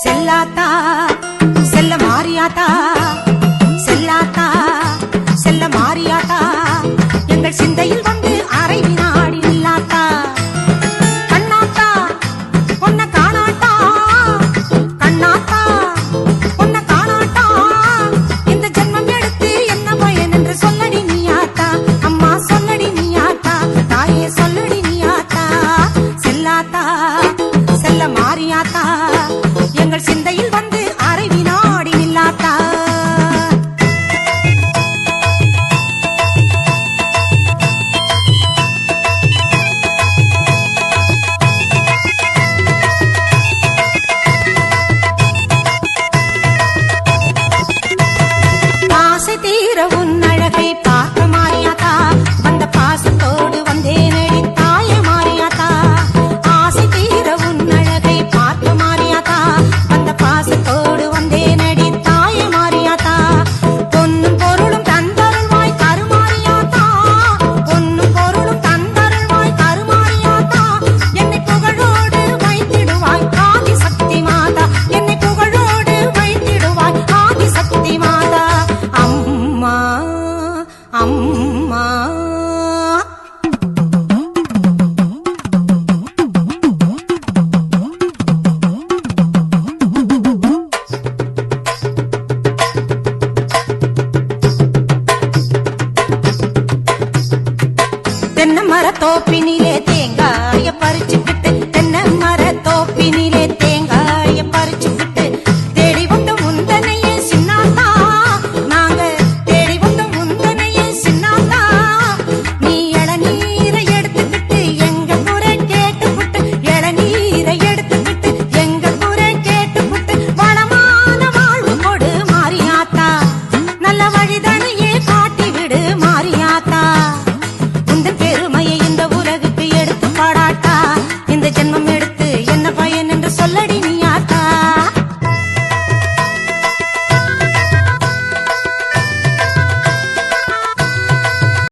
செல்லாத்தா? செல்ல மாறியாத்தா? ధర ఉన్న தென்னை மர தோப்பினிலே தேங்காய பறிச்சு